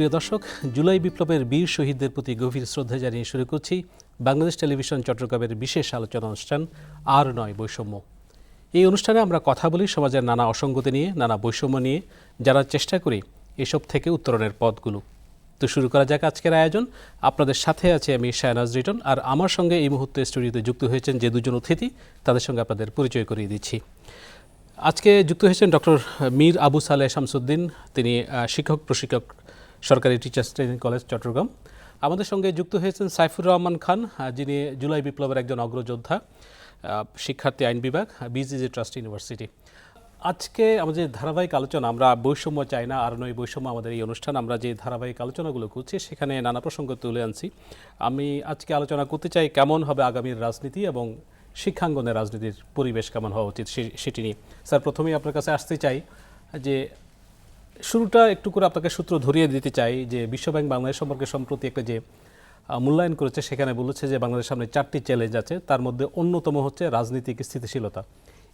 প্রিয় দর্শক, জুলাই বিপ্লবের বীর শহীদদের প্রতি গভীর শ্রদ্ধা জানিয়ে শুরু করছি বাংলাদেশ টেলিভিশন চট্টগ্রামের বিশেষ আলোচনা অনুষ্ঠান আর নয় বৈষম্য। এই অনুষ্ঠানে আমরা কথা বলি সমাজের নানা অসঙ্গতি নিয়ে, নানা বৈষম্য নিয়ে, জানার চেষ্টা করি এসব থেকে উত্তরণের পথগুলো। তো শুরু করা যাক আজকের আয়োজন। আপনাদের সাথে আছে আমি শায়নাজ রিটন আর আমার সঙ্গে এই মুহূর্তে স্টুডিওতে যুক্ত হয়েছেন যে দুজন অতিথি, তাদের সঙ্গে আপনাদের পরিচয় করিয়ে দিচ্ছি। আজকে যুক্ত হয়েছেন ডক্টর মীর আবু সালেহ শামসুদ্দিন, তিনি শিক্ষক, প্রশিক্ষক সরকারি টিচার্স ট্রেনিং কলেজ চট্টগ্রাম। আমাদের সঙ্গে যুক্ত হয়েছেন সাইফুর রহমান খান যিনি জুলাই বিপ্লবের একজন অগ্রযোদ্ধা শিক্ষার্থী আইন বিভাগ, বিজিজি ট্রাস্ট ইউনিভার্সিটি। আজকে আমাদের ধারাবাহিক আলোচনা, আমরা বৈষম্য চাই না, আর নয় বৈষম্য আমাদের এই অনুষ্ঠান, আমরা যে ধারাবাহিক আলোচনাগুলো করছি, সেখানে নানা প্রসঙ্গ তুলে আনছি। আমি আজকে আলোচনা করতে চাই কেমন হবে আগামীর রাজনীতি এবং শিক্ষাঙ্গনের রাজনীতির পরিবেশ কেমন হওয়া উচিত সেটি নিয়ে। স্যার, প্রথমেই আপনার কাছে আসতে চাই যে শুরুটা একটু করে আপনাকে সূত্র ধরিয়ে দিতে চাই যে বিশ্বব্যাংক বাংলাদেশ সম্পর্কে সম্প্রতি একটা যে মূল্যায়ন করেছে, সেখানে বলেছে যে বাংলাদেশের সামনে চারটি চ্যালেঞ্জ আছে। তার মধ্যে অন্যতম হচ্ছে রাজনৈতিক স্থিতিশীলতা।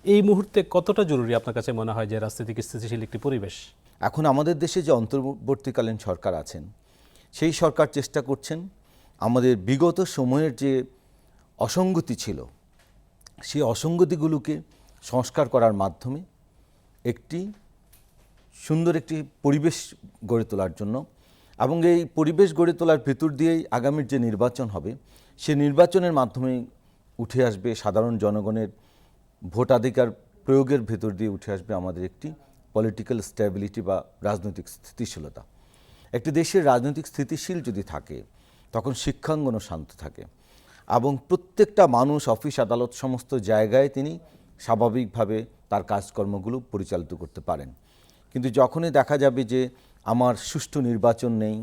এই মুহূর্তে কতটা জরুরি আপনার কাছে মনে হয় যে রাজনৈতিক স্থিতিশীল একটি পরিবেশ? এখন আমাদের দেশে যে অন্তর্বর্তীকালীন সরকার আছেন, সেই সরকার চেষ্টা করছেন, আমাদের বিগত সময়ের যে অসঙ্গতি ছিল, সেই অসঙ্গতিগুলোকে সংস্কার করার মাধ্যমে একটি সুন্দর একটি পরিবেশ গড়ে তোলার জন্য এবং এই পরিবেশ গড়ে তোলার ভেতর দিয়েই আগামীর যে নির্বাচন হবে, সে নির্বাচনের মাধ্যমে উঠে আসবে সাধারণ জনগণের ভোটাধিকার প্রয়োগের ভেতর দিয়ে উঠে আসবে আমাদের একটি পলিটিক্যাল স্ট্যাবিলিটি বা রাজনৈতিক স্থিতিশীলতা। একটি দেশের রাজনৈতিক স্থিতিশীল যদি থাকে, তখন শিক্ষাঙ্গনও শান্ত থাকে এবং প্রত্যেকটা মানুষ, অফিস, আদালত, সমস্ত জায়গায় তিনি স্বাভাবিকভাবে তার কাজকর্মগুলো পরিচালিত করতে পারেন। কিন্তু যখনই দেখা যাবে যে আমার সুষ্ঠু নির্বাচন নেই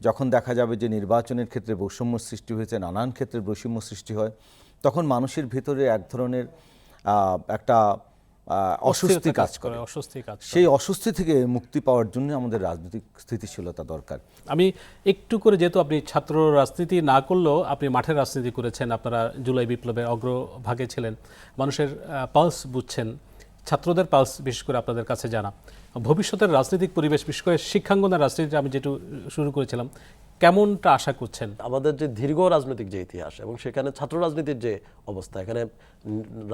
যখন দেখা যাবে যে নির্বাচনের ক্ষেত্রে বৈষম্য সৃষ্টি হয়েছে নানান ক্ষেত্রে বৈষম্য সৃষ্টি হয় তখন মানুষের ভিতরে এক ধরনের একটা অস্বস্তি কাজ করে। অস্বস্তি কাজ সেই অস্বস্তি থেকে মুক্তি পাওয়ার জন্য আমাদের রাজনৈতিক স্থিতিশীলতা দরকার। আমি একটু করে যেহেতু আপনি ছাত্র রাজনীতি না করলেও আপনি মাঠের রাজনীতি করেছেন আপনারা জুলাই বিপ্লবের অগ্রভাগে ছিলেন মানুষের পালস বুঝছেন। ছাত্রদের পালস বিশেষ করে আপনাদের কাছে জানা। ভবিষ্যতের রাজনৈতিক পরিবেশ, বিশেষ করে শিক্ষাঙ্গনের রাজনীতি আমি যেটু শুরু করেছিলাম, কেমনটা আশা করছেন? আমাদের যে দীর্ঘ রাজনৈতিক যে ইতিহাস এবং সেখানে ছাত্র রাজনীতির যে অবস্থা, এখানে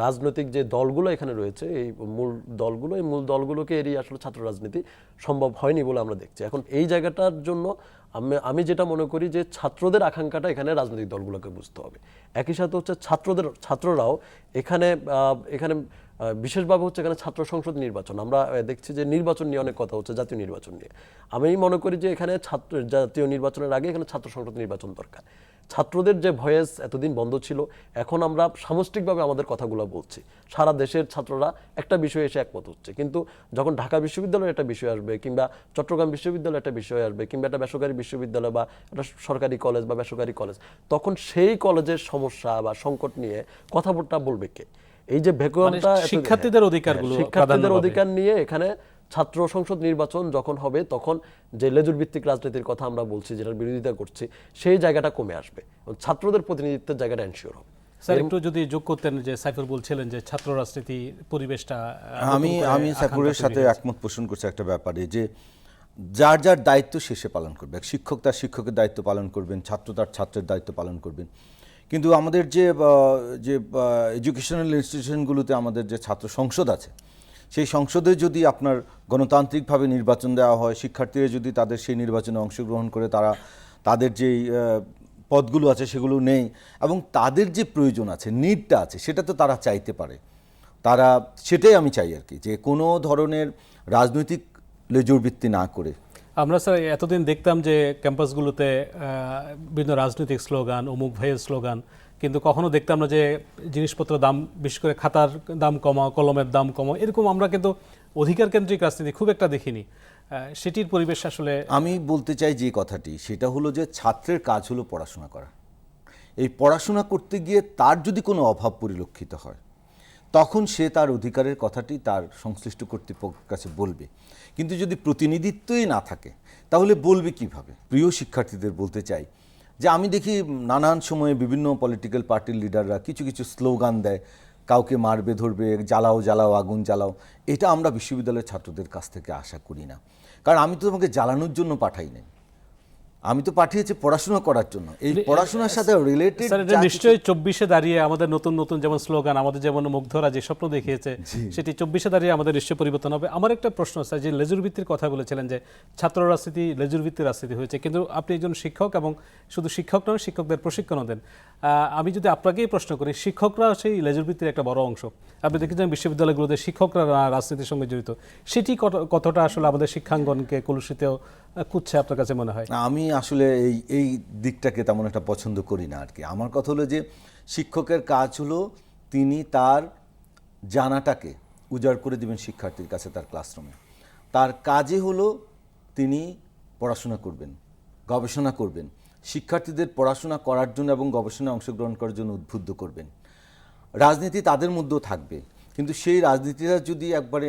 রাজনৈতিক যে দলগুলো এখানে রয়েছে, এই মূল দলগুলো, এই মূল দলগুলোকে এড়িয়ে আসলে ছাত্র রাজনীতি সম্ভব হয়নি বলে আমরা দেখছি। এখন এই জায়গাটার জন্য আমি আমি যেটা মনে করি যে ছাত্রদের আকাঙ্ক্ষাটা এখানে রাজনৈতিক দলগুলোকে বুঝতে হবে। একই সাথে হচ্ছে ছাত্রদের, ছাত্ররাও এখানে এখানে বিশেষভাবে হচ্ছে এখানে ছাত্র সংসদ নির্বাচন। আমরা দেখছি যে নির্বাচন নিয়ে অনেক কথা হচ্ছে, জাতীয় নির্বাচন নিয়ে। আমি মনে করি যে এখানে ছাত্র, জাতীয় নির্বাচনের আগে এখানে ছাত্র সংসদ নির্বাচন দরকার। ছাত্রদের যে ভয়েস এতদিন বন্ধ ছিল, এখন আমরা সামষ্টিকভাবে আমাদের কথাগুলো বলছি। সারা দেশের ছাত্ররা একটা বিষয়ে এসে একমত হচ্ছে। কিন্তু যখন ঢাকা বিশ্ববিদ্যালয়ের একটা বিষয় আসবে, কিংবা চট্টগ্রাম বিশ্ববিদ্যালয়ের একটা বিষয় আসবে, কিংবা একটা বেসরকারি বিশ্ববিদ্যালয় বা একটা সরকারি কলেজ বা বেসরকারি কলেজ, তখন সেই কলেজের সমস্যা বা সংকট নিয়ে কথাবার্তা বলবে কে? এই যে ভ্যাকুয়ামটা শিক্ষার্থীদের হ্যাঁ, অধিকারগুলো হ্যাঁ, শিক্ষার্থীদের অধিকার নিয়ে এখানে ছাত্র সংসদ নির্বাচন যখন হবে তখন যে লেজুর ভিত্তিক রাজনীতির কথা আমরা বলছি যেটার বিরোধিতা করছি সেই জায়গাটা কমে আসবে। ছাত্রদের প্রতিনিধিত্বের জায়গাটা এনশিওর হবে। স্যার একটু যদি যোগ করতেন যে সাইফুল বলছিলেন যে ছাত্র রাজনীতি পরিবেশটা আমি আমি সাইফুরের সাথে একমত পোষণ করছি একটা ব্যাপারে যে যার যার দায়িত্ব শেষে পালন করবে। এক শিক্ষক তার শিক্ষকের দায়িত্ব পালন করবেন ছাত্র তার ছাত্রের দায়িত্ব পালন করবেন। কিন্তু আমাদের যে যে এডুকেশনাল ইনস্টিটিউশনগুলোতে আমাদের যে ছাত্র সংসদ আছে, সেই সংসদে যদি আপনার গণতান্ত্রিকভাবে নির্বাচন দেওয়া হয়, শিক্ষার্থীরা যদি তাদের সেই নির্বাচনে অংশগ্রহণ করে, তারা তাদের যেই পদগুলো আছে সেগুলো নেই এবং তাদের যে প্রয়োজন আছে নিডটা আছে, সেটা তো তারা চাইতে পারে। তারা, সেটাই আমি চাই আর কি, যে কোনো ধরনের রাজনৈতিক লেজুরবৃত্তি না করে আমরা স্যার এতদিন দেখতাম যে ক্যাম্পাসগুলোতে বিভিন্ন রাজনৈতিক স্লোগান, অমুক ভাইয়ের স্লোগান, কিন্তু কখনো দেখতাম না যে জিনিসপত্র দাম, বিশেষ করে খাতার দাম কমা কলমের দাম কমা এরকম আমরা কিন্তু অধিকার কেন্দ্রিক রাজনীতি খুব একটা দেখিনি। সেটির পরিবেশ আসলে আমি বলতে চাই যে কথাটি, সেটা হলো যে ছাত্রের কাজ হলো পড়াশোনা করা। এই পড়াশোনা করতে গিয়ে তার যদি কোনো অভাব পরিলক্ষিত হয় তখন সে তার অধিকারের কথাটি তার সংশ্লিষ্ট কর্তৃপক্ষের কাছে বলবে। কিন্তু যদি প্রতিনিধিত্বই না থাকে, তাহলে বলবে কীভাবে? প্রিয় শিক্ষার্থীদের বলতে চাই যে, আমি দেখি নানান সময়ে বিভিন্ন পলিটিক্যাল পার্টির লিডাররা কিছু কিছু স্লোগান দেয়, কাউকে মারবে, ধরবে, জ্বালাও জ্বালাও, আগুন জ্বালাও। এটা আমরা বিশ্ববিদ্যালয়ের ছাত্রদের কাছ থেকে আশা করি না। কারণ আমি তো তোমাকে জ্বালানোর জন্য পাঠাই নাই। আমি তো পাঠিয়েছি পড়াশোনা করার জন্য। এই পড়াশোনার সাথে রিলেটেড স্যার এটা নিশ্চয়ই চব্বিশে দাঁড়িয়ে আমাদের নতুন নতুন যেমন স্লোগান আমাদের যেমন মুগ্ধরা যে স্বপ্ন দেখিয়েছে সেটি চব্বিশে দাঁড়িয়ে আমাদের নিশ্চয়ই পরিবর্তন হবে। আমার একটা প্রশ্ন স্যার যে লেজুর ভিত্তির কথা বলেছিলেন যে ছাত্র রাজনীতি লেজুর ভিত্তির রাজনীতি হয়েছে। কিন্তু আপনি একজন শিক্ষক এবং শুধু শিক্ষক নয় শিক্ষকদের প্রশিক্ষণও দেন। আহ, আমি যদি আপনাকেই প্রশ্ন করি শিক্ষকরা সেই লেজুর ভিত্তির একটা বড় অংশ। আপনি দেখেছেন বিশ্ববিদ্যালয়গুলোতে শিক্ষকরা রাজনীতির সঙ্গে জড়িত। সেটি কত- কতটা আসলে আমাদের শিক্ষাঙ্গনকে কলুষিতেও আহ, কুচ্ছে আপনার কাছে মনে হয়? আমি আসলে এই এই দিকটাকে তেমন একটা পছন্দ করি না আর কি আমার কথা হলো যে শিক্ষকের কাজ হলো তিনি তার জানাটাকে উজাড় করে দিবেন শিক্ষার্থীর কাছে তার ক্লাসরুমে। তার কাজে হলো তিনি পড়াশোনা করবেন গবেষণা করবেন শিক্ষার্থীদের পড়াশোনা করার জন্য এবং গবেষণায় অংশগ্রহণ করার জন্য উদ্বুদ্ধ করবেন। রাজনীতি তাদের মধ্যেও থাকবে কিন্তু সেই রাজনীতিটা যদি একবারে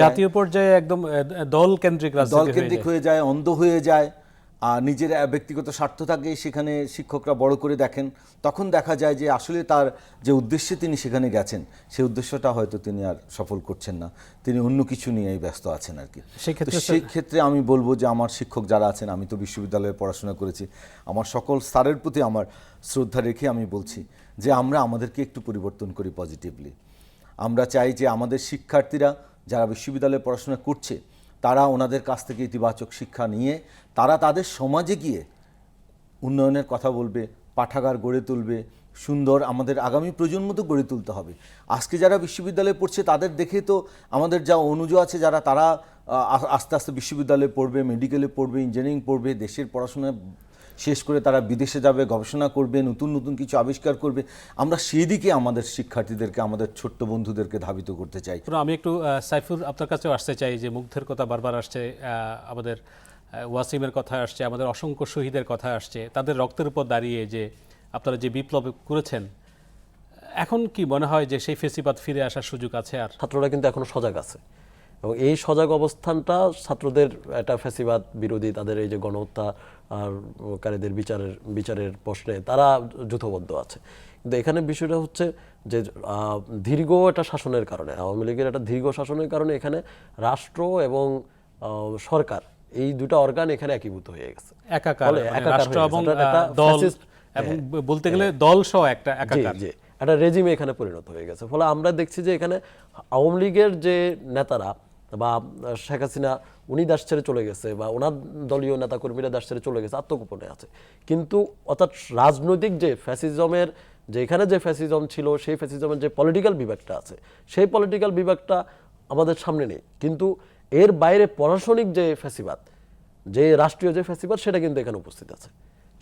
জাতীয় পর্যায়ে একদম দল কেন্দ্রিক দলকেন্দ্রিক যায়। হয়ে যায় অন্ধ হয়ে যায় নিজের ব্যক্তিগত স্বার্থ থাকে সেখানে শিক্ষকরা বড় করে দেখেন তখন দেখা যায় যে আসলে তার যে উদ্দেশ্যে তিনি সেখানে গেছেন সেই উদ্দেশ্যটা হয়তো তিনি আর সফল করছেন না। তিনি অন্য কিছু নিয়েই ব্যস্ত আছেন আর কি। সেই ক্ষেত্রে আমি বলব যে আমার শিক্ষক যারা আছেন আমি তো বিশ্ববিদ্যালয়ে পড়াশোনা করেছি আমার সকল স্যারের প্রতি আমার শ্রদ্ধা রেখে আমি বলছি যে আমরা আমাদেরকে একটু পরিবর্তন করি পজিটিভলি আমরা চাই যে আমাদের শিক্ষার্থীরা যারা বিশ্ববিদ্যালয়ে পড়াশোনা করছে তারা ওনাদের কাছ থেকে ইতিবাচক শিক্ষা নিয়ে, তারা তাদের সমাজে গিয়ে উন্নয়নের কথা বলবে, পাঠাগার গড়ে তুলবে, সুন্দর আমাদের আগামী প্রজন্ম তো গড়ে তুলতে হবে। আজকে যারা বিশ্ববিদ্যালয়ে পড়ছে, তাদের দেখে তো আমাদের যা অনুজ আছে, যারা তারা আস্তে আস্তে বিশ্ববিদ্যালয়ে পড়বে, মেডিকেলে পড়বে, ইঞ্জিনিয়ারিং পড়বে, দেশের পড়াশোনা শেষ করে তারা বিদেশে যাবে গবেষণা করবে নতুন নতুন কিছু আবিষ্কার করবে। আমরা সেই দিকে আমাদের শিক্ষার্থীদেরকে আমাদের ছোট্ট বন্ধুদেরকে ধাবিত করতে চাই। আমি একটু সাইফুর আপনার কাছেও আসতে চাই যে মুগ্ধের কথা বারবার আসছে আমাদের ওয়াসিমের কথা আসছে আমাদের অসংখ্য শহীদের কথা আসছে তাদের রক্তের উপর দাঁড়িয়ে যে আপনারা যে বিপ্লব করেছেন এখন কি মনে হয় যে সেই ফেসিবাদ ফিরে আসার সুযোগ আছে আর? ছাত্ররা কিন্তু এখনও সজাগ আছে। এবং এই সজাগ অবস্থানটা ছাত্রদের একটা ফ্যাসিবাদ বিরোধী তাদের এই যে গণহত্যা আর কারীদের বিচারের বিচারের প্রশ্নে তারা যুথবদ্ধ আছে। কিন্তু এখানে বিষয়টা হচ্ছে যে দীর্ঘ একটা শাসনের কারণে আওয়ামী লীগের একটা দীর্ঘ শাসনের কারণে এখানে রাষ্ট্র এবং সরকার এই দুটো অর্গান এখানে একীভূত হয়ে গেছে। একাকার মানে রাষ্ট্র এবং দল এবং বলতে গেলে দল সহ একটা একাকার। একটা রেজিমে এখানে পরিণত হয়ে গেছে। ফলে আমরা দেখছি যে এখানে আওয়ামী লীগের যে নেতারা বা শেখ হাসিনা, উনি দেশ ছেড়ে চলে গেছে বা, ওনার দলীয় নেতাকর্মীরা দেশ ছেড়ে চলে গেছে, আত্মগোপনে আছে। কিন্তু অর্থাৎ রাজনৈতিক যে ফ্যাসিজমের যে এখানে যে ফ্যাসিজম ছিল, সেই ফ্যাসিজমের যে পলিটিক্যাল বিভাগটা আছে, সেই পলিটিক্যাল বিভাগটা আমাদের সামনে নেই। কিন্তু এর বাইরে প্রশাসনিক যে ফ্যাসিবাদ, যে রাষ্ট্রীয় যে ফ্যাসিবাদ, সেটা কিন্তু এখানে উপস্থিত আছে।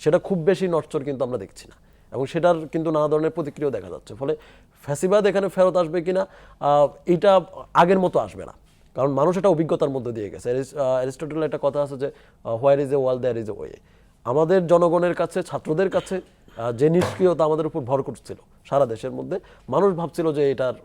সেটা খুব বেশি নটচর কিন্তু আমরা দেখছি না। এবং সেটার কিন্তু নানা ধরনের প্রতিক্রিয়া দেখা যাচ্ছে। ফলে ফ্যাসিবাদ এখানে ফেরত আসবে কিনা এটা আগের মতো আসবে না। কারণ মানুষ এটা অভিজ্ঞতার মধ্যে দিয়ে গেছে। অ্যারিস্টটল একটা কথা আছে যে where is a wall there is a way. আমাদের জনগণের কাছে, ছাত্রদের কাছে যে নিষ্ক্রিয়তা আমাদের উপর ভর করছিল সারা দেশের মধ্যে, মানুষ ভাবছিল যে এটার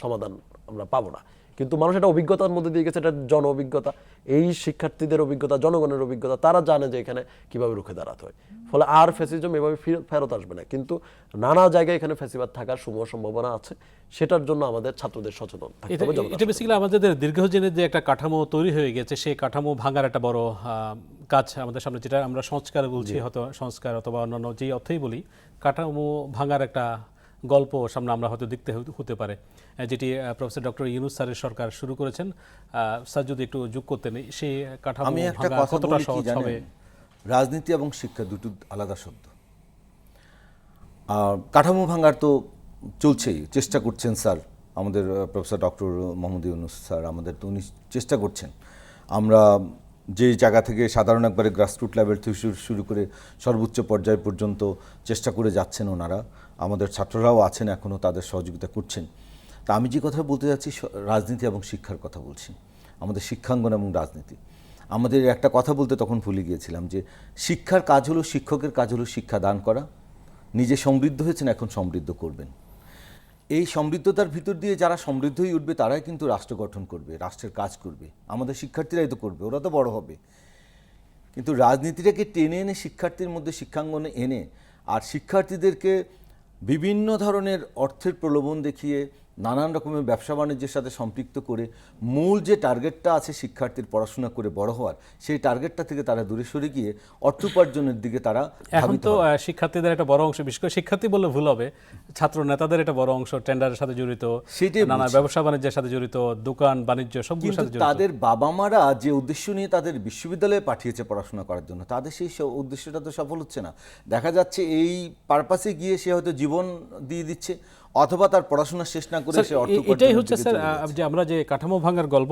সমাধান আমরা পাবো না। কিন্তু মানুষ এটা অভিজ্ঞতার মধ্যে দিয়ে গেছে এটা জন অভিজ্ঞতা। এই শিক্ষার্থীদের অভিজ্ঞতা জনগণের অভিজ্ঞতা তারা জানে যে এখানে কীভাবে রুখে দাঁড়াতে হয়। ফলে আর ফ্যাসিজম এভাবে ফেরত আসবে না। কিন্তু নানা জায়গায় এখানে ফ্যাসিবাদ থাকার সমূহ সম্ভাবনা আছে। সেটার জন্য আমাদের ছাত্রদের সচেতন এটা বেসিক্যালি আমাদের দীর্ঘদিনের যে একটা কাঠামো তৈরি হয়ে গেছে সেই কাঠামো ভাঙার একটা বড় কাজ আমাদের সামনে যেটা আমরা সংস্কার বলছি হয়তো সংস্কার অথবা অন্যান্য যেই অর্থেই বলি কাঠামো ভাঙার একটা গল্প সামনে আমরা হয়তো দেখতে হতে- পারে। যেটি প্রফেসর ডক্টর ইউনুস স্যারের সরকার শুরু করেছেন। স্যার যদি একটু যোগ করতেন সেই কাঠামো কতটা সহজ হবে? রাজনীতি এবং শিক্ষা দুটো আলাদা শব্দ। কাঠামো ভাঙার তো চলছেই চেষ্টা করছেন স্যার। আমাদের professor doctor Mohammad Yunus sir আমাদের তো উনি চেষ্টা করছেন। আমরা যে জায়গা থেকে সাধারণ একবারে গ্রাসরুট লেভেল থেকে শুরু করে সর্বোচ্চ পর্যায় পর্যন্ত চেষ্টা করে যাচ্ছেন ওনারা। আমাদের ছাত্ররাও আছেন এখনও তাদের সহযোগিতা করছেন। তা আমি যে কথা বলতে যাচ্ছি রাজনীতি এবং শিক্ষার কথা বলছি। আমাদের শিক্ষাঙ্গন এবং রাজনীতি। আমাদের একটা কথা বলতে তখন ভুলে গিয়েছিলাম যে, শিক্ষার কাজ হলো শিক্ষকের কাজ হলো শিক্ষা দান করা। নিজে সমৃদ্ধ হয়েছেন, এখন সমৃদ্ধ করবেন। এই সমৃদ্ধতার ভিতর দিয়ে যারা সমৃদ্ধ হয়ে উঠবে, তারাই কিন্তু রাষ্ট্র গঠন করবে, রাষ্ট্রের কাজ করবে। আমাদের শিক্ষার্থীরাই তো করবে, ওরা তো বড় হবে। কিন্তু রাজনীতিটাকে টেনে এনে শিক্ষার্থীর মধ্যে, শিক্ষাঙ্গনে এনে, আর শিক্ষার্থীদেরকে বিভিন্ন ধরনের অর্থের প্রলোভন দেখিয়ে নানান রকমের ব্যবসা বাণিজ্যের সাথে সম্পৃক্ত করে মূল যে টার্গেটটা আছে শিক্ষার্থীর পড়াশোনা করে বড় হওয়ার সেই টার্গেটটা থেকে তারা দূরে সরে গিয়ে অর্থ উপার্জনের দিকে তারা এখন তো শিক্ষার্থীদের একটা বড় অংশ বিশেষ করে শিক্ষার্থী বললে ভুল হবে ছাত্র নেতাদের একটা বড় অংশ টেন্ডারের সাথে জড়িত সেটাই নানা ব্যবসা বাণিজ্যের সাথে জড়িত দোকান বাণিজ্য সবগুলোর সাথে জড়িত। তাদের বাবা মারা যে উদ্দেশ্য নিয়ে তাদের বিশ্ববিদ্যালয়ে পাঠিয়েছে পড়াশোনা করার জন্য তাদের সেই উদ্দেশ্যটা তো সফল হচ্ছে না। দেখা যাচ্ছে এই পারপাসে গিয়ে সে হয়তো জীবন দিয়ে দিচ্ছে অথবা তার পড়াশোনা শেষ না করে সে অর্থ এ- এটাই হচ্ছে স্যার যে আমরা যে কাঠামো ভাঙার গল্প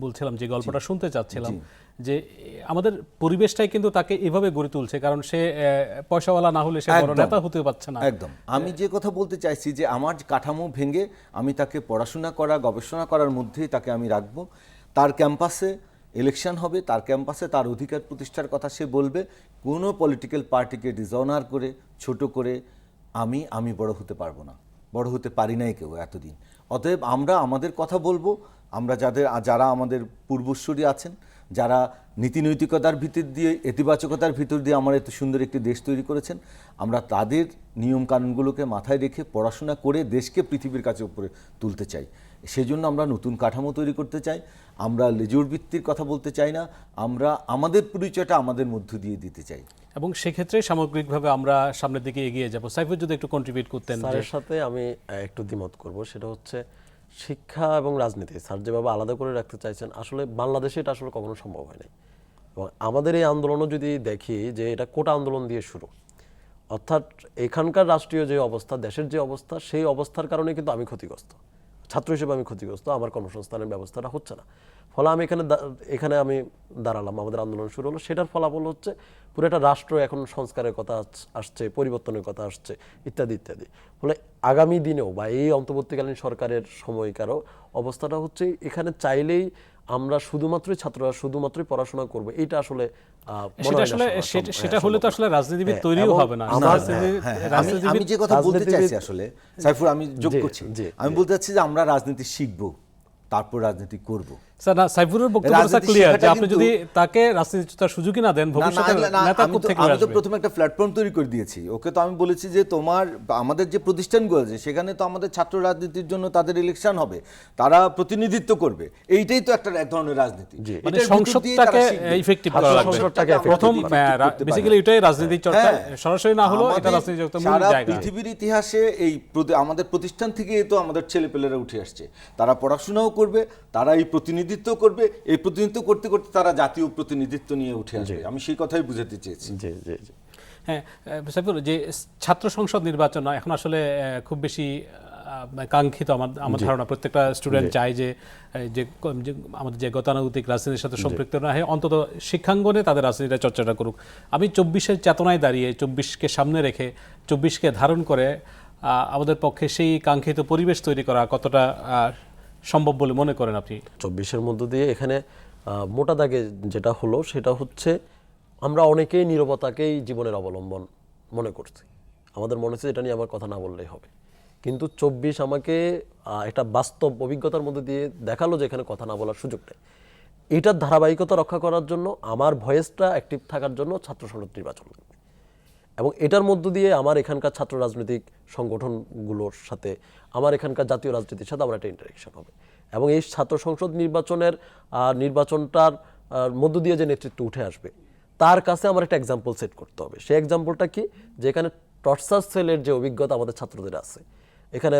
বলছিলাম যে গল্পটা শুনতে চাচ্ছিলাম যে আমাদের পরিবেশটাই কিন্তু তাকে এভাবে গড়ে তুলছে কারণ সে পয়সাওয়ালা না হলে সে বড় নেতা হতে পারছে না। একদম। আমি যে কথা বলতে চাইছি যে আমার কাঠামো ভেঙে আমি তাকে পড়াশোনা করা গবেষণা করার মধ্যেই তাকে আমি রাখব। তার ক্যাম্পাসে ইলেকশন হবে তার ক্যাম্পাসে তার অধিকার প্রতিষ্ঠার কথা সে বলবে। কোনো পলিটিক্যাল পার্টিকে ডিজঅনার করে ছোট করে আমি আমি বড় হতে পারব না। বড় হতে পারি নাই কেউ এতদিন। অতএব আমরা আমাদের কথা বলব, আমরা যাদের, যারা আমাদের পূর্বসূরি আছেন, যারা নীতি নৈতিকতার ভিতর দিয়ে, ইতিবাচকতার ভিতর দিয়ে আমরা এত সুন্দর একটি দেশ তৈরি করেছেন, আমরা তাদের নিয়ম কানুনগুলোকে মাথায় রেখে পড়াশোনা করে দেশকে পৃথিবীর কাছে উপরে তুলতে চাই। সেজন্য আমরা নতুন কাঠামো তৈরি করতে চাই, আমরা লেজুর ভিত্তির কথা বলতে চাই না, আমরা আমাদের পরিচয়টা আমাদের মধ্য দিয়ে দিতে চাই। এবং সেক্ষেত্রে সামগ্রিকভাবে আমরা সামনের দিকে এগিয়ে যাব। সাইফুল, যদি একটু কন্ট্রিবিউট করতেন স্যারের সাথে আমি একটু দ্বিমত করব। সেটা হচ্ছে শিক্ষা এবং রাজনীতি। স্যার যেভাবে আলাদা করে রাখতে চাইছেন, আসলে বাংলাদেশে এটা আসলে কখনো সম্ভব হয় নাই। এবং আমাদের এই আন্দোলনও যদি দেখি যে এটা কোটা আন্দোলন দিয়ে শুরু, অর্থাৎ এখানকার রাষ্ট্রীয় যে অবস্থা, দেশের যে অবস্থা, সেই অবস্থার কারণে কিন্তু আমি ক্ষতিগ্রস্ত। ছাত্র হিসেবে আমি ক্ষতিগ্রস্ত, আমার কর্মসংস্থানের ব্যবস্থাটা হচ্ছে না। ফলে আমি এখানে এখানে আমি দাঁড়ালাম, আমাদের আন্দোলন শুরু হলো। সেটার ফলাফল হচ্ছে পুরো একটা রাষ্ট্র এখন সংস্কারের কথা আসছে, পরিবর্তনের কথা আসছে, ইত্যাদি ইত্যাদি। ফলে আগামী দিনেও বা এই অন্তর্বর্তীকালীন সরকারের সময়কারও অবস্থাটা হচ্ছে, এখানে চাইলেই আমরা শুধুমাত্র ছাত্ররা শুধুমাত্র পড়াশোনা করব এটা আসলে আহ, সেটা আসলে সেটা- হ্যাঁ, হলে তো আসলে রাজনীতিবিদ হ্যাঁ, তৈরিও হবে না। হ্যাঁ, হ্যাঁ, আমি যে কথা বলতে চাইছি আসলে সাইফুর আমি যোগ করছি। আমি বলতে চাচ্ছি যে আমরা রাজনীতি শিখব তারপর রাজনীতি করব। স্যার না সাইফুরের বক্তব্য রাজনীতি ক্লিয়ার যে আপনি যদি তাকে রাজনীতির সুযোগই না দেন ভবিষ্যতে নেতা থেকে আমি তো প্রথমে একটা প্ল্যাটফর্ম তৈরি করে দিয়েছি। ওকে তো আমি বলেছি যে তোমার আমাদের যে প্রতিষ্ঠানগুলো আছে সেখানে তো আমাদের ছাত্র রাজনীতির জন্য তাদের ইলেকশন হবে। তারা প্রতিনিধিত্ব করবে। এইটাই তো একটা এক ধরনের রাজনীতি। মানে সংসদটাকে ইফেক্টিভ করা লাগবে। সংসদটাকে প্রথম বেসিক্যালি এটাই রাজনীতির চর্চা। সরাসরি না হলেও এটা রাজনীতির একটা মূল সারা জায়গা। পৃথিবীর ইতিহাসে এই আমাদের প্রতিষ্ঠান থেকে তো আমাদের ছেলেপেলেরা উঠে আসছে। তারা পড়াশোনাও করবে তারা এই প্রতিনিধিত্ব করবে এই প্রতিনিধিত্ব করতে করতে তারা জাতীয় প্রতিনিধিত্ব নিয়ে উঠে আসবে। আমি সেই কথাই বুঝাতে চেয়েছি। জি জি জি। হ্যাঁ সাইফুল যে ছাত্র সংসদ নির্বাচন এখন আসলে খুব বেশি কাঙ্ক্ষিত আমার আমার ধারণা প্রত্যেকটা স্টুডেন্ট চায় যে যে আমাদের যে গতানুগতিক রাজনীতির সাথে সম্পৃক্ত না হয় অন্তত শিক্ষাঙ্গনে তাদের রাজনীতিটা চর্চাটা করুক। আমি চব্বিশের চেতনায় দাঁড়িয়ে চব্বিশকে সামনে রেখে চব্বিশকে ধারণ করে আহ, আমাদের পক্ষে সেই কাঙ্ক্ষিত পরিবেশ তৈরি করা কতটা আহ, সম্ভব বলে মনে করেন আপনি? চব্বিশের মধ্য দিয়ে এখানে মোটা দাগে যেটা হলো সেটা হচ্ছে আমরা অনেকেই নীরবতাকেই জীবনের অবলম্বন মনে করছি। আমাদের মনে হচ্ছে এটা নিয়ে আমার কথা না বললেই হবে। কিন্তু চব্বিশ আমাকে একটা বাস্তব অভিজ্ঞতার মধ্যে দিয়ে দেখাল যে এখানে কথা না বলার সুযোগ নেই। এটার ধারাবাহিকতা রক্ষা করার জন্য আমার ভয়েসটা অ্যাক্টিভ থাকার জন্য ছাত্র সংসদ নির্বাচন। এবং এটার মধ্য দিয়ে আমার এখানকার ছাত্র রাজনৈতিক সংগঠনগুলোর সাথে, আমার এখানকার জাতীয় রাজনীতির সাথে আমার একটা ইন্টারেকশন হবে। এবং এই ছাত্র সংসদ নির্বাচনের নির্বাচনটার মধ্য দিয়ে যে নেতৃত্ব উঠে আসবে, তার কাছে আমার একটা এক্সাম্পল সেট করতে হবে। সেই এক্সাম্পলটা কি? যে এখানে টর্চার সেলের যে অভিজ্ঞতা আমাদের ছাত্রদের আছে, এখানে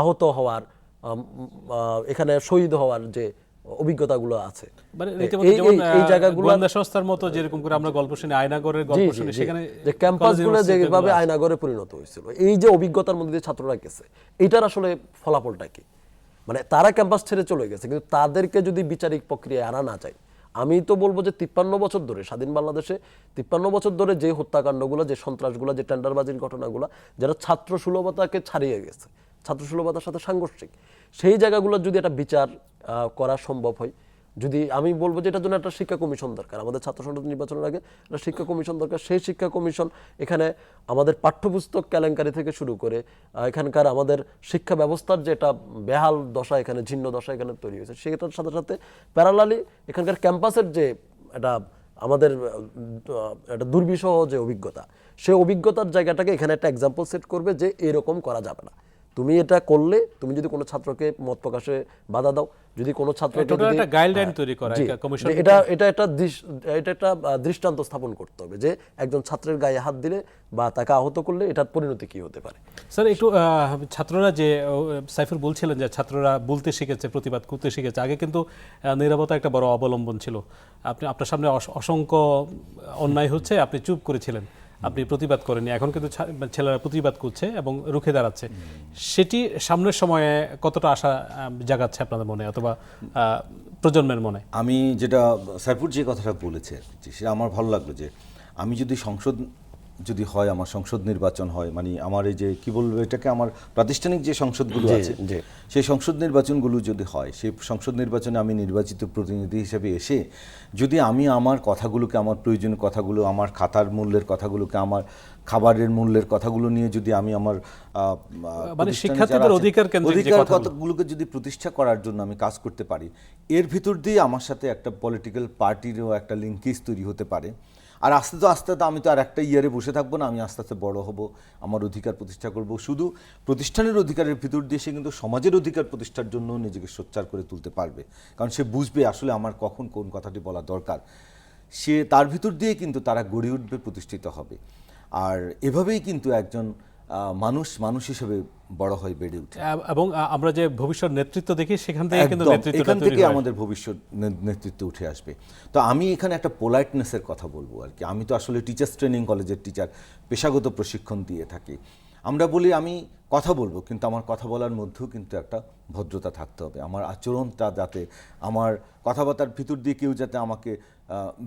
আহত হওয়ার এখানে শহীদ হওয়ার যে অভিজ্ঞতাগুলো আছে। মানে এই- রীতিমতো এই- যেমন এই আহ, জায়গাগুলো সংস্থার মতো যেরকম করে আমরা গল্প শুনি আয়নাগরের গল্প জি, জি, শুনি সেখানে যে ক্যাম্পাসগুলো যেভাবে আয়নাগরে পরিণত হয়েছিল এই যে অভিজ্ঞতার মধ্যে দিয়ে ছাত্ররা গেছে এটার আসলে ফলাফলটা কি? মানে তারা ক্যাম্পাস ছেড়ে চলে গেছে কিন্তু তাদেরকে যদি বিচারিক প্রক্রিয়ায় আনা না যায় আমি তো বলব যে তিপ্পান্ন বছর ধরে স্বাধীন বাংলাদেশে তিপ্পান্ন বছর ধরে যে হত্যাকাণ্ডগুলো যে সন্ত্রাসগুলো যে টেন্ডারবাজির ঘটনাগুলো যারা ছাত্র সুলভতাকে ছাড়িয়ে গেছে ছাত্র সুলভতার সাথে সাংঘর্ষিক। সেই জায়গাগুলোর যদি একটা বিচার করা সম্ভব হয়, যদি আমি বলব যে এটার জন্য একটা শিক্ষা কমিশন দরকার, আমাদের ছাত্র সংসদ নির্বাচনের আগে একটা শিক্ষা কমিশন দরকার, সেই শিক্ষা কমিশন এখানে আমাদের পাঠ্যপুস্তক কেলেঙ্কারি থেকে শুরু করে এখানকার আমাদের শিক্ষা ব্যবস্থার যে একটা বেহাল দশা এখানে, ঝিন্ন দশা এখানে তৈরি হয়েছে সেটার সাথে সাথে প্যারালালি এখানকার ক্যাম্পাসের যে একটা আমাদের একটা দুর্বিষহ যে অভিজ্ঞতা, সেই অভিজ্ঞতার জায়গাটাকে এখানে একটা এক্সাম্পল সেট করবে যে এরকম করা যাবে না। তুমি এটা করলে তুমি যদি কোনো ছাত্রকে মত প্রকাশে বাধা দাও যদি কোনো একটা গাইডলাইন হ্যাঁ, তৈরি করা কমিশন এটা এটা একটা এটা একটা দৃষ্টান্ত স্থাপন করতে হবে যে একজন ছাত্রের গায়ে হাত দিলে বা তাকে আহত করলে এটার পরিণতি কি হতে পারে। স্যার একটু ছাত্ররা যে ও, সাইফুর বলছিলেন যে ছাত্ররা বলতে শিখেছে প্রতিবাদ করতে শিখেছে আগে কিন্তু নিরাপত্তা একটা বড় অবলম্বন ছিল। আপনি আপনার সামনে অসংখ্য অন্যায় হচ্ছে আপনি চুপ করেছিলেন। আপনি প্রতিবাদ করেনি এখন কিন্তু ছেলেরা প্রতিবাদ করছে এবং রুখে দাঁড়াচ্ছে। সেটি সামনের সময়ে কতটা আশা জাগাচ্ছে আপনাদের মনে অথবা প্রজন্মের মনে? আমি যেটা, সাইফুর যে কথাটা বলেছে সেটা আমার ভালো লাগল যে, আমি যদি সংসদ যদি হয় আমার সংসদ নির্বাচন হয় মানে আমার এই যে কি বলব এটাকে আমার প্রাতিষ্ঠানিক যে সংসদগুলো আছে সেই সংসদ নির্বাচনগুলো যদি হয় সেই সংসদ নির্বাচনে আমি নির্বাচিত প্রতিনিধি হিসেবে এসে যদি আমি আমার কথাগুলোকে আমার প্রয়োজনীয় কথাগুলো আমার খাতার মূল্যের কথাগুলোকে আমার খাবারের মূল্যের কথাগুলো নিয়ে যদি আমি আমার শিক্ষার্থীদের অধিকার অধিকার কথাগুলোকে যদি প্রতিষ্ঠা করার জন্য আমি কাজ করতে পারি এর ভিতর দিয়ে আমার সাথে একটা পলিটিক্যাল পার্টিরও একটা লিঙ্কেজ তৈরি হতে পারে। আর আস্তে তো আস্তে তো আমি তো আর একটা ইয়ারে বসে থাকব না, আমি আস্তে আস্তে বড় হব, আমার অধিকার প্রতিষ্ঠা করব। শুধু প্রতিষ্ঠানের অধিকারের ভিতর দিয়ে সে কিন্তু সমাজের অধিকার প্রতিষ্ঠার জন্য নিজেকে সোচ্চার করে তুলতে পারবে। কারণ সে বুঝবে আসলে আমার কখন কোন কথাটি বলা দরকার। সে তার ভিতর দিয়ে কিন্তু তারা গড়ে উঠবে, প্রতিষ্ঠিত হবে। আর এভাবেই কিন্তু একজন মানুষ মানুষ হিসেবে বড় হয় বেড়ে উঠে। এবং আমরা যে ভবিষ্যৎ নেতৃত্ব দেখি সেখান থেকে কিন্তু নেতৃত্ব এখান থেকে আমাদের ভবিষ্যৎ নেতৃত্ব উঠে আসবে। তো আমি এখানে একটা পোলাইটনেসের কথা বলব আর কি। আমি তো আসলে টিচার্স ট্রেনিং কলেজের টিচার পেশাগত প্রশিক্ষণ দিয়ে থাকি। আমরা বলি আমি কথা বলব কিন্তু আমার কথা বলার মধ্যেও কিন্তু একটা ভদ্রতা থাকতে হবে। আমার আচরণটা যাতে আমার কথাবার্তার ভিতর দিয়ে কেউ যাতে আমাকে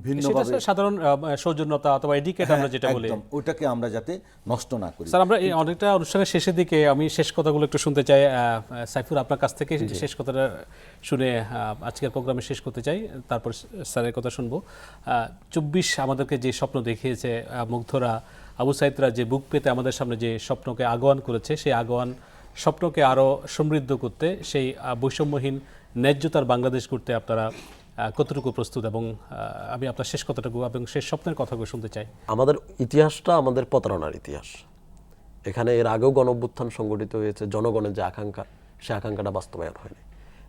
ভিন্নভাবে সাধারণ সৌজন্যতা অথবা এডিকেট আমরা যেটা বলি। ওটাকে আমরা যাতে নষ্ট না করি। স্যার আমরা এই অনেকটা অনুষ্ঠানের শেষের দিকে আমি শেষ কথাগুলো একটু শুনতে চাই। সাইফুর আপনার কাছ থেকে শেষ কথাটা শুনে আজকের প্রোগ্রামে শেষ করতে চাই। তারপর স্যারের কথা শুনব। চব্বিশ আমাদেরকে যে স্বপ্ন দেখিয়েছে মুগ্ধরা আবু সাইদরা যে বুক পেতে আমাদের সামনে যে স্বপ্নকে আগোয়ান করেছে, সেই আগোয়ান স্বপ্নকে আরও সমৃদ্ধ করতে, সেই বৈষম্যহীন, ন্যায্যতার বাংলাদেশ করতে আপনারা কতটুকু প্রস্তুত এবং আমি আপনার শেষ কথাটুকু এবং শেষ স্বপ্নের কথাগুলো শুনতে চাই। আমাদের ইতিহাসটা আমাদের প্রতারণার ইতিহাস। এখানে এর আগেও গণ অভ্যুত্থান সংগঠিত হয়েছে, জনগণের যে আকাঙ্ক্ষা, সে আকাঙ্ক্ষাটা বাস্তবায়ন হয়নি।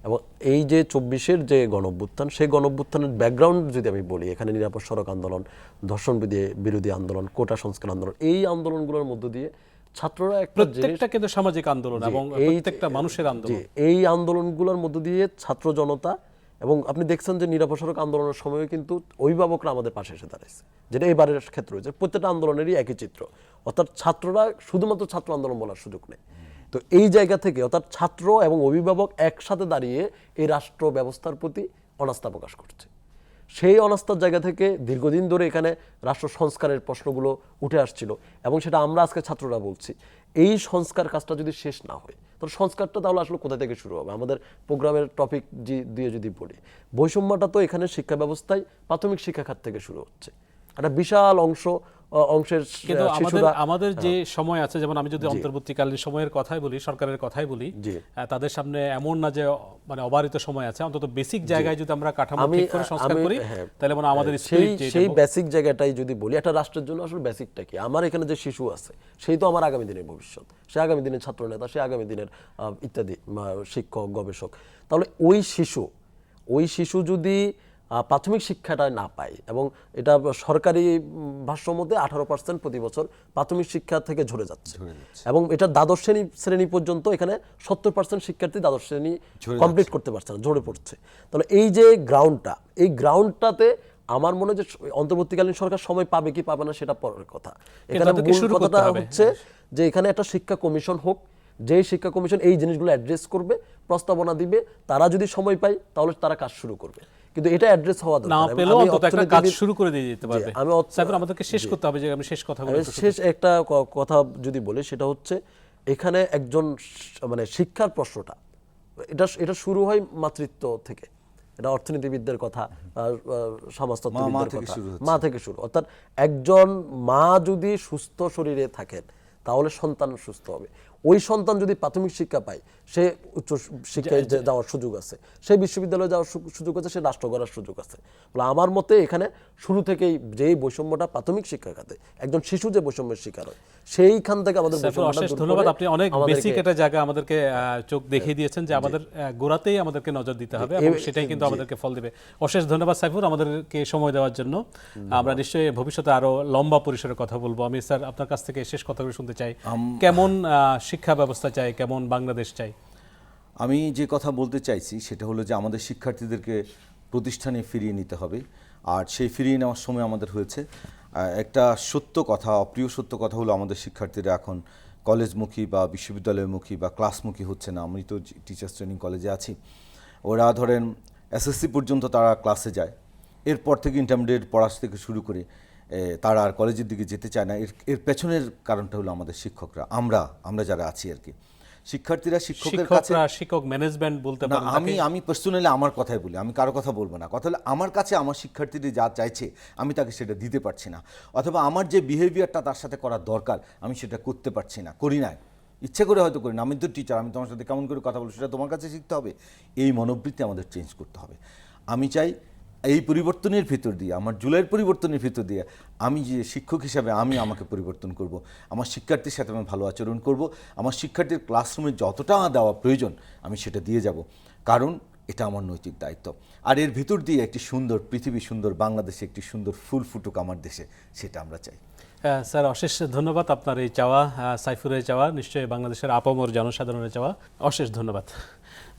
এবং এই যে চব্বিশের যে গণ অভ্যুত্থান সেই গণ অভ্যুত্থানের ব্যাকগ্রাউন্ড যদি আমি বলি এখানে নিরাপদ সড়ক আন্দোলন ধর্ষণ বিধি- বিরোধী আন্দোলন কোটা সংস্কার আন্দোলন এই আন্দোলনগুলোর মধ্য দিয়ে ছাত্ররা একটা প্রত্যেকটা কিন্তু সামাজিক আন্দোলন এবং এই- প্রত্যেকটা মানুষের আন্দোলন। এই আন্দোলনগুলোর মধ্য দিয়ে ছাত্র জনতা এবং আপনি দেখছেন যে নিরাপদ সড়ক আন্দোলনের সময় কিন্তু অভিভাবকরা আমাদের পাশে এসে দাঁড়াইছে যেটা এবারের ক্ষেত্রে হয়েছে। প্রত্যেকটা আন্দোলনেরই একই চিত্র। অর্থাৎ ছাত্ররা শুধুমাত্র ছাত্র আন্দোলন বলার সুযোগ নেই। তো এই জায়গা থেকে অর্থাৎ ছাত্র এবং অভিভাবক একসাথে দাঁড়িয়ে এই রাষ্ট্র ব্যবস্থার প্রতি অনাস্থা প্রকাশ করছে। সেই অনাস্থার জায়গা থেকে দীর্ঘদিন ধরে এখানে রাষ্ট্র সংস্কারের প্রশ্নগুলো উঠে আসছিল এবং সেটা আমরা আজকে ছাত্ররা বলছি। এই সংস্কার কাজটা যদি শেষ না হয়, তাহলে সংস্কারটা তাহলে আসলে কোথা থেকে শুরু হবে? আমাদের প্রোগ্রামের টপিক দিয়ে যদি বলি, বৈষম্যটা তো এখানে শিক্ষা ব্যবস্থায় প্রাথমিক শিক্ষা খাত থেকে শুরু হচ্ছে। একটা বিশাল অংশ অংশের কিন্তু আমাদের শিশুরা আমাদের যে সময় আছে যেমন আমি যদি অন্তর্বর্তীকালীন সময়ের কথাই বলি সরকারের কথাই বলি তাদের সামনে এমন না যে মানে অবারিত সময় আছে অন্তত বেসিক জায়গায় যদি আমরা কাঠামো ঠিক করে সংস্কার করি হ্যাঁ। তাহলে মনে হয় আমাদের সেই সেই বেসিক জায়গাটাই যদি বলি একটা রাষ্ট্রের জন্য আসলে বেসিকটা কি? আমার এখানে যে শিশু আছে সেই তো আমার আগামী দিনের ভবিষ্যৎ। সে আগামী দিনের ছাত্র নেতা সে আগামী দিনের ইত্যাদি শিক্ষক গবেষক। তাহলে ওই শিশু ওই শিশু যদি প্রাথমিক শিক্ষাটা না পায় এবং এটা সরকারি ভাষ্য মধ্যে আঠারো পার্সেন্ট প্রতি বছর প্রাথমিক শিক্ষা থেকে ঝরে যাচ্ছে। এবং এটা দ্বাদশ শ্রেণি শ্রেণি পর্যন্ত এখানে সত্তর পার্সেন্ট শিক্ষার্থী দ্বাদশ শ্রেণি কমপ্লিট করতে পারছে না ঝরে পড়ছে। তাহলে এই যে গ্রাউন্ডটা এই গ্রাউন্ডটাতে আমার মনে হয় যে অন্তর্বর্তীকালীন সরকার সময় পাবে কি পাবে না সেটা পরের কথা। এখানে মূল কথাটা হচ্ছে যে এখানে একটা শিক্ষা কমিশন হোক যে শিক্ষা কমিশন এই জিনিসগুলো অ্যাড্রেস করবে প্রস্তাবনা দিবে তারা যদি সময় পায় তাহলে তারা কাজ শুরু করবে। কিন্তু এটা অ্যাড্রেস হওয়া না দরকার পেলেও আমি অন্তত একটা কাজ শুরু করে দিয়ে যেতে পারবে। আমি অর্থ- আমাদেরকে শেষ করতে হবে যে আমি শেষ আমি একটু শেষ একটা কথা যদি বলি সেটা হচ্ছে এখানে একজন মানে শিক্ষার প্রশ্নটা। এটা এটা শুরু হয় মাতৃত্ব থেকে। এটা অর্থনীতিবিদদের কথা সমাজতত্ত্ববিদদের থেকে কথা। মা থেকে শুরু। অর্থাৎ একজন মা যদি সুস্থ শরীরে থাকেন তাহলে সন্তান সুস্থ হবে। ওই সন্তান যদি প্রাথমিক শিক্ষা পায় সে উচ্চ শিক্ষায় যাওয়ার সুযোগ আছে। সে বিশ্ববিদ্যালয়ে যাওয়ার সুযোগ আছে সে রাষ্ট্র গড়ার সুযোগ আছে। বলে আমার মতে এখানে শুরু থেকেই যেই বৈষম্যটা প্রাথমিক শিক্ষা খাতে একজন শিশু যে বৈষম্যের শিকার হয় সেইখান থেকে আমাদের অশেষ ধন্যবাদ। আপনি অনেক বেসিক একটা জায়গা আমাদেরকে চোখ দেখিয়ে দিয়েছেন যে আমাদের গোড়াতেই আমাদেরকে নজর দিতে হবে এবং সেটাই কিন্তু আমাদেরকে ফল দেবে। অশেষ ধন্যবাদ সাইফুল আমাদেরকে সময় দেওয়ার জন্য। আমরা নিশ্চয়ই ভবিষ্যতে আরও লম্বা পরিসরে কথা বলব। আমি স্যার আপনার কাছ থেকে শেষ কথাগুলো শুনতে চাই। কেমন আহ, শিক্ষা ব্যবস্থা চাই, কেমন বাংলাদেশ চাই? আমি যে কথা বলতে চাইছি সেটা হলো যে আমাদের শিক্ষার্থীদেরকে প্রতিষ্ঠানে ফিরিয়ে নিতে হবে। আর সেই ফিরিয়ে নেওয়ার সময় আমাদের হয়েছে একটা সত্য কথা, অপ্রিয় সত্য কথা হলো আমাদের শিক্ষার্থীরা এখন কলেজমুখী বা বিশ্ববিদ্যালয়মুখী বা ক্লাসমুখী হচ্ছে না। আমি তো টিচার্স ট্রেনিং কলেজে আছি। ওরা ধরেন এসএসসি পর্যন্ত তারা ক্লাসে যায়। এরপর থেকে ইন্টারমিডিয়েট পড়া থেকে শুরু করে তারা আর কলেজের দিকে যেতে চায় না। এর এর পেছনের কারণটা হলো আমাদের শিক্ষকরা আমরা আমরা যারা আছি আর কি। শিক্ষার্থীরা শিক্ষকের কাছে শিক্ষক ম্যানেজমেন্ট বলতে না আমি আমি পার্সোনালি আমার কথাই বলি আমি কারও কথা বলব না। কথা হলো আমার কাছে আমার শিক্ষার্থীদের যা চাইছে আমি তাকে সেটা দিতে পারছি না। অথবা আমার যে বিহেভিয়ারটা তার সাথে করা দরকার আমি সেটা করতে পারছি না করি না ইচ্ছে করে হয়তো করি না। আমি তো টিচার আমি তোমার সাথে কেমন করে কথা বলব সেটা তোমার কাছে শিখতে হবে। এই মনোবৃত্তি আমাদের চেঞ্জ করতে হবে। আমি চাই এই পরিবর্তনের ভিতর দিয়ে আমার জুলাইয়ের পরিবর্তনের ভিতর দিয়ে আমি যে শিক্ষক হিসাবে আমি আমাকে পরিবর্তন করব আমার শিক্ষার্থীর সাথে আমি ভালো আচরণ করব আমার শিক্ষার্থীর ক্লাসরুমে যতটা দেওয়া প্রয়োজন আমি সেটা দিয়ে যাব। কারণ এটা আমার নৈতিক দায়িত্ব। আর এর ভিতর দিয়ে একটি সুন্দর পৃথিবী সুন্দর বাংলাদেশে একটি সুন্দর ফুল ফুটুক আমার দেশে সেটা আমরা চাই। আহ, স্যার অশেষ ধন্যবাদ আপনার এই চাওয়া সাইফুরের চাওয়া নিশ্চয়ই বাংলাদেশের আপামর জনসাধারণের চাওয়া। অশেষ ধন্যবাদ।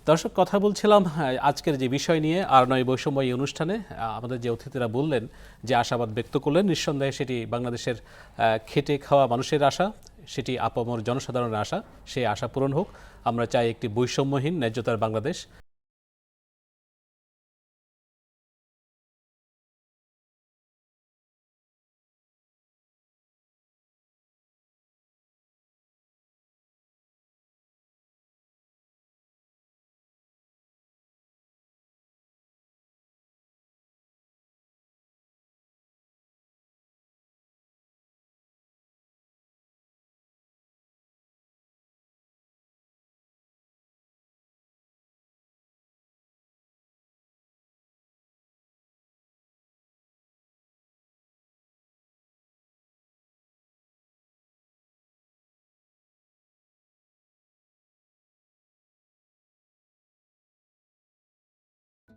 দর্শক কথা বলছিলাম আহ, আজকের যে বিষয় নিয়ে আর নয় বৈষম্য এই অনুষ্ঠানে আমাদের যে অতিথিরা বললেন যে আশাবাদ ব্যক্ত করলেন নিঃসন্দেহে সেটি বাংলাদেশের খেটে খাওয়া মানুষের আশা সেটি আপামর জনসাধারণের আশা সেই আশা পূরণ হোক। আমরা চাই একটি বৈষম্যহীন ন্যায্যতার বাংলাদেশ।